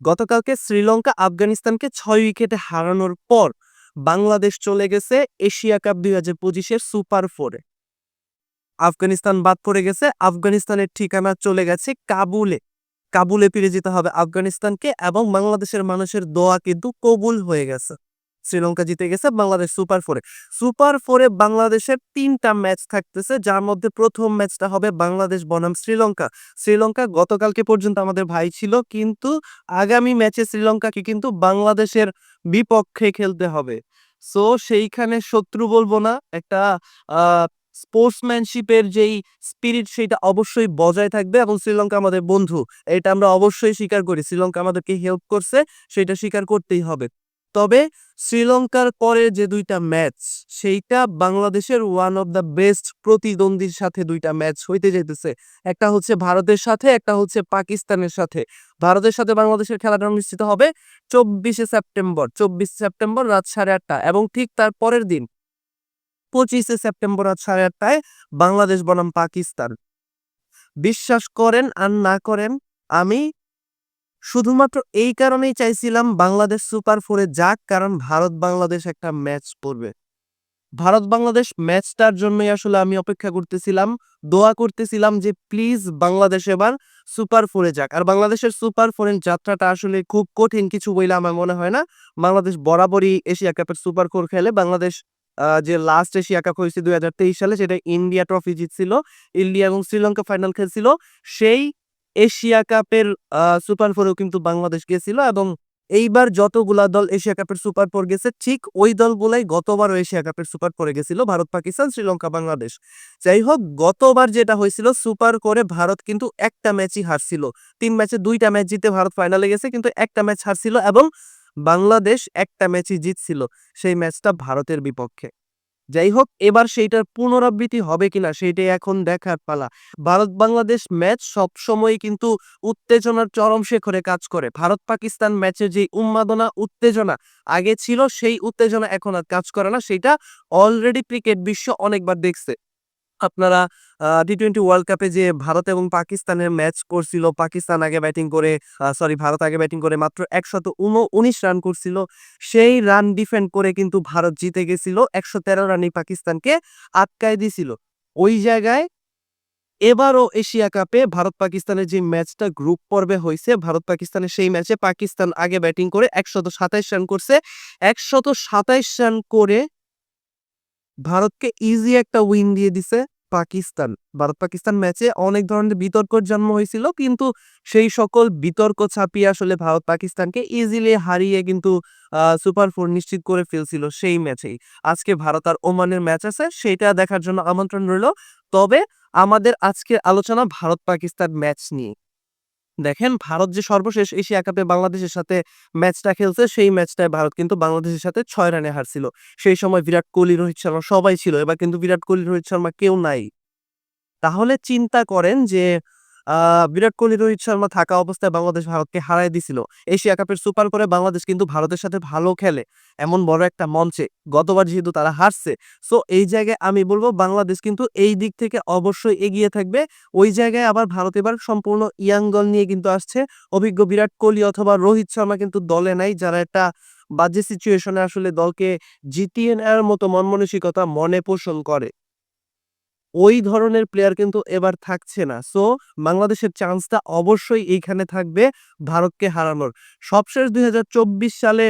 গতকালকে শ্রীলঙ্কা আফগানিস্তানকে ছয় উইকেটে হারানোর পর বাংলাদেশ চলে গেছে এশিয়া কাপ দুই হাজার পঁচিশের সুপার ফোরে। আফগানিস্তান বাদ পড়ে গেছে, আফগানিস্তানের ঠিকানা চলে গেছে কাবুলে। কাবুলে ফিরে যেতে হবে আফগানিস্তানকে এবং বাংলাদেশের মানুষের দোয়া কিন্তু কবুল হয়ে গেছে। শ্রীলঙ্কা জিতে গেছে বাংলাদেশ সুপার ফোরে। সুপার ফোরে বাংলাদেশের তিনটা ম্যাচ থাকতেছে, যার মধ্যে প্রথম ম্যাচটা হবে বাংলাদেশ বনাম শ্রীলঙ্কা। শ্রীলঙ্কা গতকালকে পর্যন্ত আমাদের ভাই ছিল, কিন্তু আগামী ম্যাচে শ্রীলঙ্কাকে কিন্তু বাংলাদেশের বিপক্ষে খেলতে হবে। সো সেইখানে শত্রু বলব না, একটা স্পোর্টসম্যানশিপের যেই স্পিরিট সেটা অবশ্যই বজায় থাকবে এবং শ্রীলঙ্কা আমাদের বন্ধু, এটা আমরা অবশ্যই স্বীকার করি। শ্রীলঙ্কা আমাদেরকে হেল্প করছে, সেটা স্বীকার করতেই হবে। তবে শ্রীলঙ্কার পরে যে দুইটা ম্যাচ, সেইটা বাংলাদেশের ওয়ান অফ দ্য বেস্ট প্রতিদ্বন্দ্বীর সাথে দুইটা ম্যাচ হইতে যেতেছে একটা হচ্ছে ভারতের সাথে, একটা হচ্ছে পাকিস্তানের সাথে। ভারতের সাথে বাংলাদেশের খেলাটা অনুষ্ঠিত হবে চব্বিশে সেপ্টেম্বর চব্বিশে সেপ্টেম্বর রাত সাড়ে আটটা এবং ঠিক তার পরের দিন পঁচিশে সেপ্টেম্বর রাত সাড়ে আটটায় বাংলাদেশ বনাম পাকিস্তান। বিশ্বাস করেন আর না করেন, আমি শুধুমাত্র এই কারণেই চাইছিলাম বাংলাদেশ সুপার ফোরে যাক, কারণ ভারত বাংলাদেশ একটা ম্যাচ পড়বে ভারত বাংলাদেশ ম্যাচটার জন্যই আসলে আমি অপেক্ষা করতেছিলাম, দোয়া করতেছিলাম যে প্লিজ বাংলাদেশ এবার সুপার ফোরে যাক। আর বাংলাদেশের সুপার ফোরের যাত্রাটা আসলে খুব কঠিন কিছু বইলে আমার মনে হয় না। বাংলাদেশ বরাবরই এশিয়া কাপের সুপার ফোর খেলে, বাংলাদেশ যে লাস্ট এশিয়া কাপ হয়েছে দুই সালে, সেটা ইন্ডিয়া ট্রফি জিতছিল, ইন্ডিয়া এবং শ্রীলঙ্কা ফাইনাল খেলছিল, সেই এশিয়া কাপের সুপার ফোরেও কিন্তু বাংলাদেশ গেছিল এবং এইবার যতগুলা দল এশিয়া কাপের সুপার ফোর গেছে, ঠিক ওই দলগুলাই গতবারও এশিয়া কাপের সুপার ফোরে গেছিল, ভারত, পাকিস্তান, শ্রীলঙ্কা, বাংলাদেশ। যাই হোক গতবার যেটা হয়েছিল সুপার করে ভারত কিন্তু একটা ম্যাচই হারছিল। তিন ম্যাচে দুইটা ম্যাচ জিতে ভারত ফাইনালে গেছে, কিন্তু একটা ম্যাচ হারছিল এবং বাংলাদেশ একটা ম্যাচই জিতছিল। সেই ম্যাচটা ভারতের বিপক্ষে। যাই হোক এবার সেইটার পুনরাবৃত্তি হবে কিনা সেইটাই এখন দেখার পালা। ভারত বাংলাদেশ ম্যাচ সব সময় কিন্তু উত্তেজনার চরম শেখরে কাজ করে। ভারত পাকিস্তান ম্যাচে যে উন্মাদনা, উত্তেজনা, আগে ছিল সেই উত্তেজনা এখন আর কাজ করে না। সেটা অলরেডি ক্রিকেট বিশ্ব অনেকবার দেখছে। আপনারা টি টোয়েন্টি ওয়ার্ল্ড কাপে যে ভারত এবং পাকিস্তানের ম্যাচ করছিল, পাকিস্তান আগে ব্যাটিং করে সরি ভারত আগে ব্যাটিং করে মাত্র একশত উনিশ রান করছিল, সেই রান ডিফেন্ড করে কিন্তু ভারত জিতে গেছিল, একশো তেরো রানই পাকিস্তানকে আটকায় দিছিল। ওই জায়গায় এবারও এশিয়া কাপে ভারত পাকিস্তানের যে ম্যাচটা গ্রুপ পর্বে হয়েছে ভারত পাকিস্তানের সেই ম্যাচে পাকিস্তান আগে ব্যাটিং করে একশত সাতাইশ রান করছে। একশত সাতাইশ রান করে ভারতকে ইজি একটা উইন দিয়ে দিছে পাকিস্তান। ভারত পাকিস্তান ম্যাচে অনেক ধরনের বিতর্কর জন্ম হয়েছিল, কিন্তু সেই সকল বিতর্ক ছাপিয়ে আসলে ভারত পাকিস্তানকে ইজিলি হারিয়ে কিন্তু সুপার ফোর নিশ্চিত করে ফেলছিল সেই ম্যাচেই আজকে ভারত আর ওমানের ম্যাচ আছে, সেটা দেখার জন্য আমন্ত্রণ রইল। তবে আমাদের আজকের আলোচনা ভারত পাকিস্তান ম্যাচ নিয়ে। দেখেন ভারত যে সর্বশেষ এশিয়া কাপে বাংলাদেশের সাথে ম্যাচটা খেলছে, সেই ম্যাচটায় ভারত কিন্তু বাংলাদেশের সাথে ছয় রানে হারছিল। সেই সময় বিরাট কোহলি, রোহিত শর্মা সবাই ছিল, এবার কিন্তু বিরাট কোহলি, রোহিত শর্মা কেউ নাই। তাহলে চিন্তা করেন যে বিরাট কোহলি, রোহিত শর্মা থাকা অবস্থায় বাংলাদেশ ভারতকে হারাই দিছিল। এশিয়া কাপের সুপার করে বাংলাদেশ কিন্তু ভারতের সাথে ভালো খেলে। এমন বড় একটা মঞ্চে গতবার যেহেতু তারা হারছে, সো এই জায়গায় আমি বলব বাংলাদেশ কিন্তু এই দিক থেকে অবশ্যই এগিয়ে থাকবে। ওই জায়গায় আবার ভারত এবার সম্পূর্ণ ইয়াঙ্গল নিয়ে কিন্তু আসছে। অভিজ্ঞ বিরাট কোহলি অথবা রোহিত শর্মা কিন্তু দলে নাই, যারা একটা বাজে সিচুয়েশনে আসলে দলকে জিতিয়ে নেওয়ার মতো মন মানসিকতা মনে পোষণ করে। ওই ধরনের প্লেয়ার কিন্তু এবার থাকছে না। সো বাংলাদেশের চান্সটা অবশ্যই এইখানে থাকবে ভারতকে হারানোর। সবশেষ দুই হাজার চব্বিশ সালে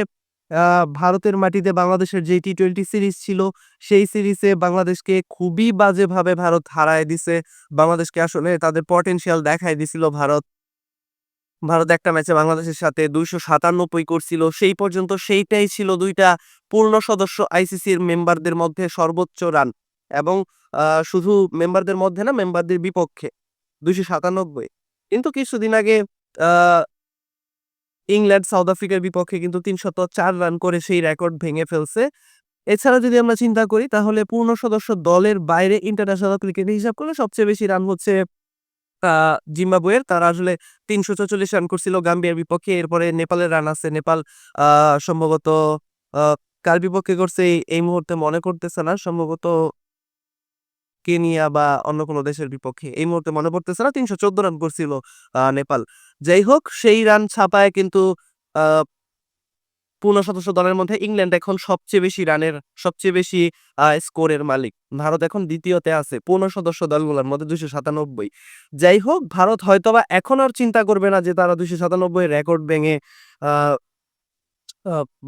ভারতের মাটিতে বাংলাদেশের যে টি টোয়েন্টি সিরিজ ছিল, সেই সিরিজে বাংলাদেশকে খুবই বাজেভাবে ভারত হারায় দিছে। বাংলাদেশকে আসলে তাদের পটেনশিয়াল দেখায় দিছিল ভারত। ভারত একটা ম্যাচে বাংলাদেশের সাথে দুইশো সাতানব্বই করছিল। সেই পর্যন্ত সেইটাই ছিল দুইটা পূর্ণ সদস্য আইসিসির মেম্বারদের মধ্যে সর্বোচ্চ রান এবং শুধু মেম্বারদের মধ্যে না, মেম্বারদের বিপক্ষে, দুইশো সাতানব্বই। কিন্তু কিছুদিন আগে ইংল্যান্ড, সাউথ আফ্রিকার বিপক্ষে কিন্তু তিনশত চার রান করে সেই রেকর্ড ভেঙে ফেলছে। এছাড়া যদি আমরা চিন্তা করি, তাহলে পূর্ণ সদস্য দলের বাইরে ইন্টারন্যাশনাল ক্রিকেটে হিসাব করলে সবচেয়ে বেশি রান হচ্ছে জিম্বাবুয়ের। তারা আসলে তিনশো চল্লিশ রান করছিল গাম্বিয়ার বিপক্ষে, এরপরে নেপালের রান আছে। নেপাল সম্ভবত কার বিপক্ষে করছে এই মুহূর্তে মনে করতেছে না, সম্ভবত কেনিয়া বা অন্য কোনো দেশের বিপক্ষে। এই মুহূর্তে মনে পড়তেছে না, তিনশো চোদ্দ রান করছিল নেপাল। যাই হোক, সেই রান ছাপায় কিন্তু পূর্ণ সদস্য দলের মধ্যে ইংল্যান্ড এখন সবচেয়ে বেশি রানের, সবচেয়ে বেশি স্কোরের মালিক। ভারত এখন দ্বিতীয়তে আছে, পূর্ণ সদস্য দলগুলোর মধ্যে দুইশো সাতানব্বই। যাই হোক, ভারত হয়তোবা এখন আর চিন্তা করবে না যে তারা দুইশো সাতানব্বই রেকর্ড ভেঙে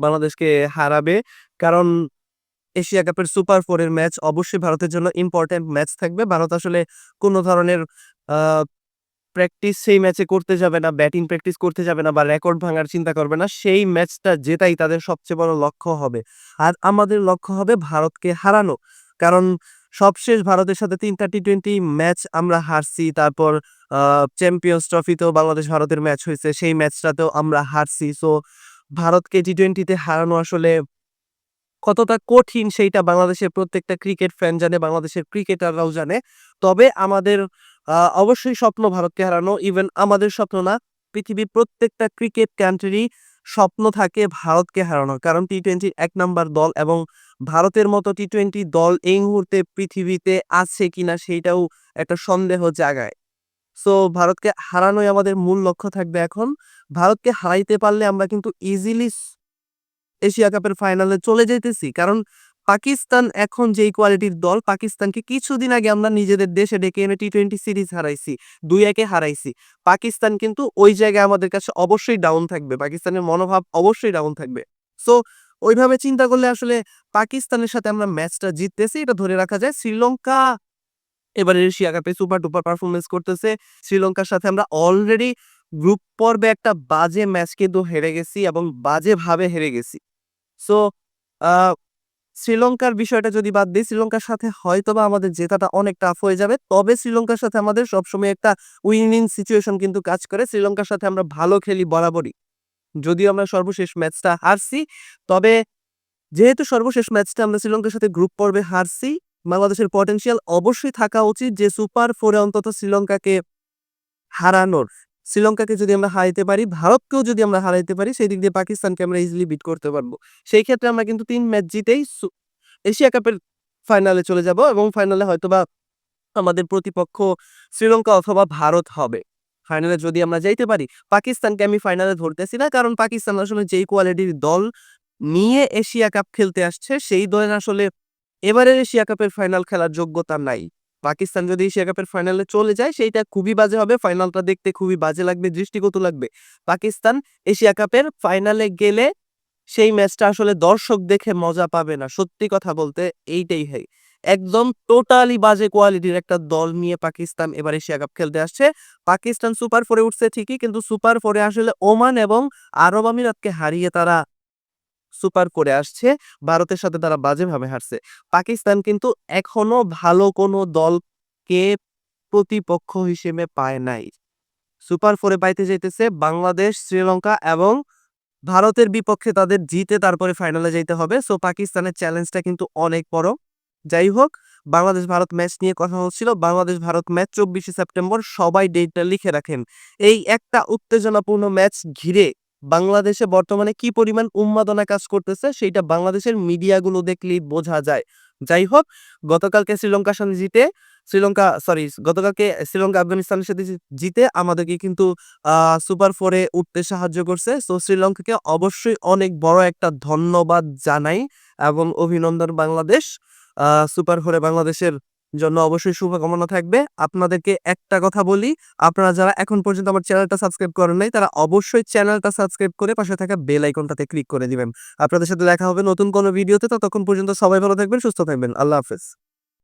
বাংলাদেশকে হারাবে। কারণ এশিয়া কাপের সুপার ফোরের ম্যাচ অবশ্যই ভারতের জন্য ইম্পর্টেন্ট ম্যাচ থাকবে। ভারত আসলে কোনো ধরনের প্র্যাকটিস সেই ম্যাচে করতে যাবে না ব্যাটিং প্র্যাকটিস করতে যাবে না বা রেকর্ড ভাঙার চিন্তা করবে না। সেই ম্যাচটা জেতাই তাদের সবচেয়ে বড় লক্ষ্য হবে। আর আমাদের লক্ষ্য হবে ভারতকে হারানো। কারণ সবশেষ ভারতের সাথে তিনটা টি টোয়েন্টি ম্যাচ আমরা হারছি, তারপর চ্যাম্পিয়ন্স ট্রফিতেও বাংলাদেশ ভারতের ম্যাচ হয়েছে, সেই ম্যাচটাতেও আমরা হারছি। সো ভারতকে টি টোয়েন্টিতে হারানো আসলে কতটা কঠিন সেইটা বাংলাদেশের প্রত্যেকটা ক্রিকেট ফ্যান জানে, বাংলাদেশের ক্রিকেটাররাও জানে। তবে আমাদের অবশ্যই স্বপ্ন ভারতকে হারানো ইভেন আমাদের স্বপ্ন না, পৃথিবীর প্রত্যেকটা ক্রিকেট কান্ট্রিরই স্বপ্ন থাকে ভারতকে হারানোর। কারণ টি টোয়েন্টির এক নাম্বার দল এবং ভারতের মতো টি টোয়েন্টি দল এই মুহূর্তে পৃথিবীতে আছে কিনা সেইটাও একটা সন্দেহ জাগায়। সো ভারতকে হারানোই আমাদের মূল লক্ষ্য থাকবে এখন। ভারতকে হারাইতে পারলে আমরা কিন্তু ইজিলি এশিয়া কাপের ফাইনালে চলে যাইতেছি কারণ পাকিস্তান এখন যেই কোয়ালিটির দল, পাকিস্তানকে কিছুদিন আগে আমরা নিজেদের দেশে ডেকে এনে টি টোয়েন্টি সিরিজ হারাইছি, দুই একে হারাইছি। পাকিস্তান কিন্তু ওই জায়গায় আমাদের কাছে অবশ্যই ডাউন থাকবে, পাকিস্তানের মনোভাব অবশ্যই ডাউন থাকবে। সো ওইভাবে চিন্তা করলে আসলে পাকিস্তানের সাথে আমরা ম্যাচটা জিততেছি, এটা ধরে রাখা যায়। শ্রীলঙ্কা এবারে এশিয়া কাপে সুপার ডুপার পারফরমেন্স করতেছে। শ্রীলঙ্কার সাথে আমরা অলরেডি গ্রুপ পর্বে একটা বাজে ম্যাচ কিন্তু হেরে গেছি এবং বাজেভাবে হেরে গেছি। সো শ্রীলঙ্কার বিষয়টা যদি বাদ দিই, শ্রীলঙ্কার সাথে হয়তোবা আমাদের জেতাটা অনেক টাফ হয়ে যাবে। তবে শ্রীলঙ্কার সাথে আমাদের সবসময় একটা উইনিং সিচুয়েশন কিন্তু কাজ করে। শ্রীলঙ্কার সাথে আমরা ভালো খেলি বরাবরই। যদিও আমরা সর্বশেষ ম্যাচটা হারছি, তবে যেহেতু সর্বশেষ ম্যাচটা আমরা শ্রীলঙ্কার সাথে গ্রুপ পর্বে হারছি, বাংলাদেশের পটেনশিয়াল অবশ্যই থাকা উচিত যে সুপার ফোরে অন্তত শ্রীলঙ্কাকে হারানোর। শ্রীলঙ্কাকে যদি আমরা হারাইতে পারি, ভারতকেও যদি আমরা হারাইতে পারি, সেই দিক দিয়ে পাকিস্তানকে আমরা ইজিলি বিট করতে পারব। সেই ক্ষেত্রে আমরা কিন্তু তিন ম্যাচ জিতেই এশিয়া কাপের ফাইনালে চলে যাব এবং ফাইনালে হয়তোবা আমাদের প্রতিপক্ষ শ্রীলঙ্কা অথবা ভারত হবে। ফাইনালে যদি আমরা যাইতে পারি, পাকিস্তানকে আমি ফাইনালে ধরতেছি না, কারণ পাকিস্তান আসলে যেই কোয়ালিটির দল নিয়ে এশিয়া কাপ খেলতে আসছে, সেই দলের আসলে এবারের এশিয়া কাপের ফাইনাল খেলার যোগ্যতা নাই। পাকিস্তান যদি এশিয়া কাপের ফাইনালে চলে যায়, সেইটা খুবই বাজে হবে। ফাইনালটা দেখতে খুবই বাজে লাগবে দৃষ্টিগত লাগবে। পাকিস্তান এশিয়া কাপের ফাইনালে গেলে সেই ম্যাচটা আসলে দর্শক দেখে মজা পাবে না। সত্যি কথা বলতে এইটাই হয়। একদম টোটালি বাজে কোয়ালিটির একটা দল নিয়ে পাকিস্তান এবার এশিয়া কাপ খেলতে আসছে। পাকিস্তান সুপার ফোরে উঠছে ঠিকই, কিন্তু সুপার ফোরে আসলে ওমান এবং আরব আমিরাতকে হারিয়ে তারা সুপার করে আসছে। ভারতের সাথে তারা বাজেভাবে হারছে। পাকিস্তান কিন্তু এখনও ভালো কোনো দলকে প্রতিপক্ষ হিসেবে পায় নাই। সুপার ফোরে পাইতে যাইতেছে বাংলাদেশ, শ্রীলঙ্কা এবং ভারতের বিপক্ষে তাদের জিতে তারপরে ফাইনালে যাইতে হবে। সো পাকিস্তানের চ্যালেঞ্জটা কিন্তু অনেক বড়। যাই হোক, বাংলাদেশ, ভারত ম্যাচ নিয়ে কথা হচ্ছিল। বাংলাদেশ, ভারত ম্যাচ চব্বিশে সেপ্টেম্বর সবাই ডেটটা লিখে রাখেন। এই একটা উত্তেজনাপূর্ণ ম্যাচ ঘিরে বাংলাদেশে বর্তমানে কি পরিমাণ উন্মাদনা কাজ করতেছে, সেইটা বাংলাদেশের মিডিয়াগুলো দেখলেই বোঝা যায়। যাই হোক, গতকালকে শ্রীলঙ্কার সাথে জিতে, শ্রীলঙ্কা সরি গতকালকে শ্রীলঙ্কা আফগানিস্তানের সাথে জিতে আমাদেরকে কিন্তু সুপার ফোরে উঠতে সাহায্য করছে। সো শ্রীলঙ্কাকে অবশ্যই অনেক বড় একটা ধন্যবাদ জানাই এবং অভিনন্দন বাংলাদেশ সুপার ফোরে বাংলাদেশের জন্য অবশ্যই শুভকামনা থাকবে। আপনাদেরকে একটা কথা বলি, আপনারা যারা এখন পর্যন্ত আমার চ্যানেলটা সাবস্ক্রাইব করেন নাই, তারা অবশ্যই চ্যানেলটা সাবস্ক্রাইব করে পাশে থাকা বেল আইকনটাতে ক্লিক করে দিবেন। আপনাদের সাথে দেখা হবে নতুন কোনো ভিডিওতে, ততক্ষণ পর্যন্ত সবাই ভালো থাকবেন, সুস্থ থাকবেন। আল্লাহ হাফেজ।